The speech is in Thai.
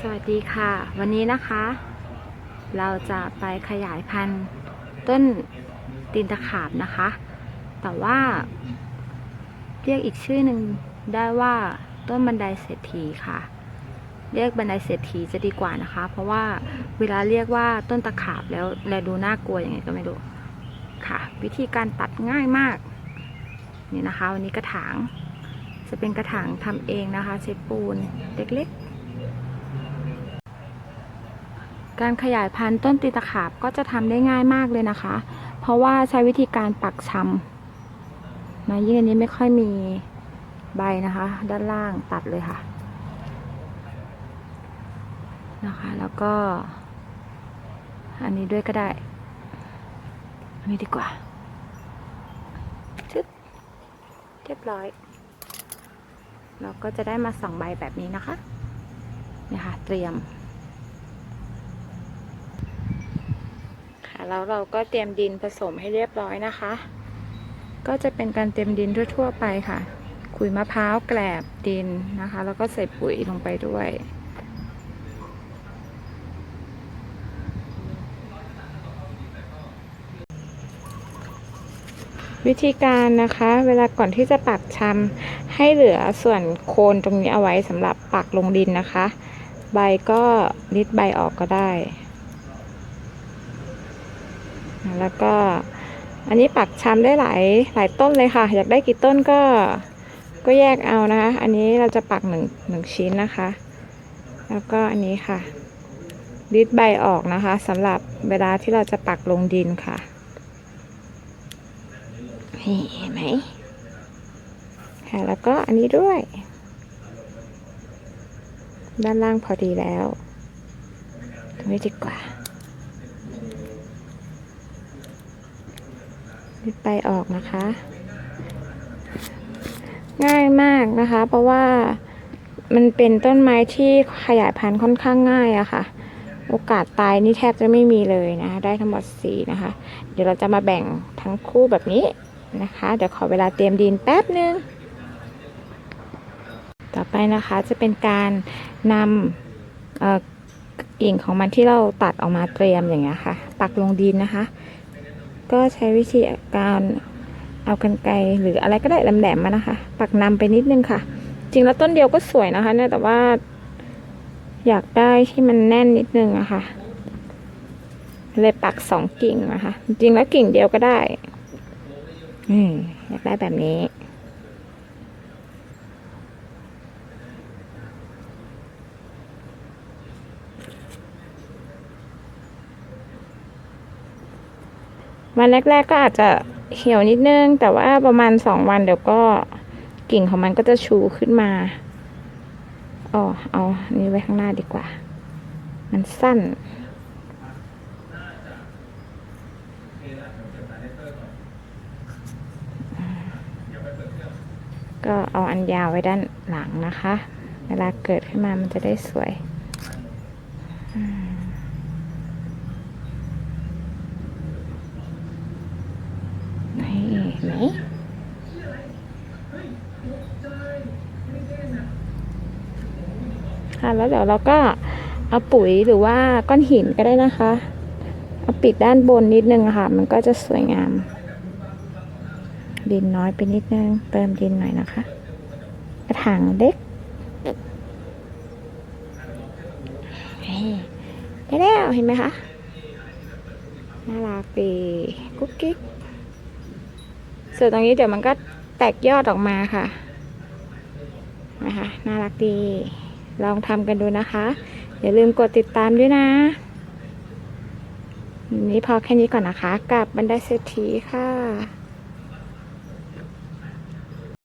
สวัสดีค่ะ วันนี้นะคะ เราจะไปขยายพันธุ์ต้นตีนตะขาบนะคะ แต่ว่าเรียกอีกชื่อหนึ่งได้ว่าต้นบันไดเศรษฐีค่ะ เรียกบันไดเศรษฐีจะดีกว่านะคะ เพราะว่าเวลาเรียกว่าต้นตะขาบแล้วแลดูน่ากลัวยังไงก็ไม่รู้ค่ะ วิธีการตัดง่ายมากนี่นะคะ วันนี้กระถางจะเป็นกระถางทำเองนะคะ ใช้ปูนเล็กๆ การขยายพันธุ์ต้นตีตะขาบก็จะทำได้ง่ายมากเลยนะคะ เพราะว่าใช้วิธีการปักชำนะยิ่งอันนี้ไม่ค่อยมีใบนะคะ ด้านล่างตัดเลยค่ะ นะคะ แล้วก็ อันนี้ด้วยก็ได้ อันนี้ดีกว่าชึบเรียบร้อย เราก็จะได้มาสองใบแบบนี้นะคะเนี่ยค่ะ เตรียม ค่ะ แล้วเราก็เตรียมดินผสมให้เรียบร้อยนะคะ ก็จะเป็นการเตรียมดินทั่ว ๆ ไปค่ะ ขุยมะพร้าวแกลบดินนะคะ แล้วก็ใส่ปุ๋ยลงไปด้วยวิธีการนะคะเวลาก่อนที่จะปักชำให้เหลือส่วนโคนตรงนี้เอาไว้สำหรับปักลงดินนะคะ ใบก็ริดใบออกก็ได้ แล้วก็อันนี้ปักชำได้หลายหลายต้นเลยค่ะ อยากได้กี่ต้นก็ก็แยกเอานะคะ อันนี้เราจะปักหนึ่งหนึ่งชิ้นนะคะ แล้วก็อันนี้ค่ะริดใบออกนะคะสำหรับเวลาที่เราจะปักลงดินค่ะนี่เห็นไหมค่ะแล้วก็อันนี้ด้วย ด้านล่างพอดีแล้ว ตรงนี้ดีกว่า รีบไปออกนะคะ ง่ายมากนะคะ เพราะว่ามันเป็นต้นไม้ที่ขยายพันธุ์ค่อนข้างง่ายอะค่ะ โอกาสตายนี่แทบจะไม่มีเลยนะะได้ทั้งหมดสีนะคะ เดี๋ยวเราจะมาแบ่งทั้งคู่แบบนี้นะคะ เดี๋ยวขอเวลาเตรียมดินแป๊บนึง ต่อไปนะคะจะเป็นการนำอ่อกิ่งของมันที่เราตัดออกมาเตรียมอย่างเงี้ยค่ะ ปักลงดินนะคะ ก็ใช้วิธีการเอากันไกรหรืออะไรก็ได้แหลมๆมานะคะ ปักนำไปนิดนึงค่ะ จริงแล้วต้นเดียวก็สวยนะคะเนี่ยแต่ว่า อยากได้ที่มันแน่นนิดนึงอะค่ะ เลยปักสองกิ่งนะคะ จริงแล้วกิ่งเดียวก็ได้ อืมอยากได้แบบนี้ วันแรก ๆ ก็อาจจะเหี่ยวนิดนึง แต่ว่าประมาณสองวันเดี๋ยวก็กิ่งของมันก็จะชูขึ้นมาอ๋อเอานนี้ไว้ข้างหน้าดีกว่า มันสั้น ก็เอาอันยาวไว้ด้านหลังนะคะ เวลาเกิดขึ้นมามันจะได้สวยอืมนี่เห็น ไหมค่ะแล้วเดี๋ยวเราก็เอาปุ๋ยหรือว่าก้อนหินก็ได้นะคะ เอาปิดด้านบนนิดนึงค่ะ มันก็จะสวยงาม ดินน้อยไปนิดนึง เติมดินหน่อยนะคะ กระถางเล็กได้แล้วเห็นไหมคะ น่ารักดีกุ๊กกิ๊ก ส่วนตรงนี้เดี๋ยวมันก็แตกยอดออกมาค่ะนะคะน่ารักดี ลองทำกันดูนะคะ อย่าลืมกดติดตามด้วยนะนนี้พอแค่นี้ก่อนนะคะ กับบันไดเศรษฐีค่ะ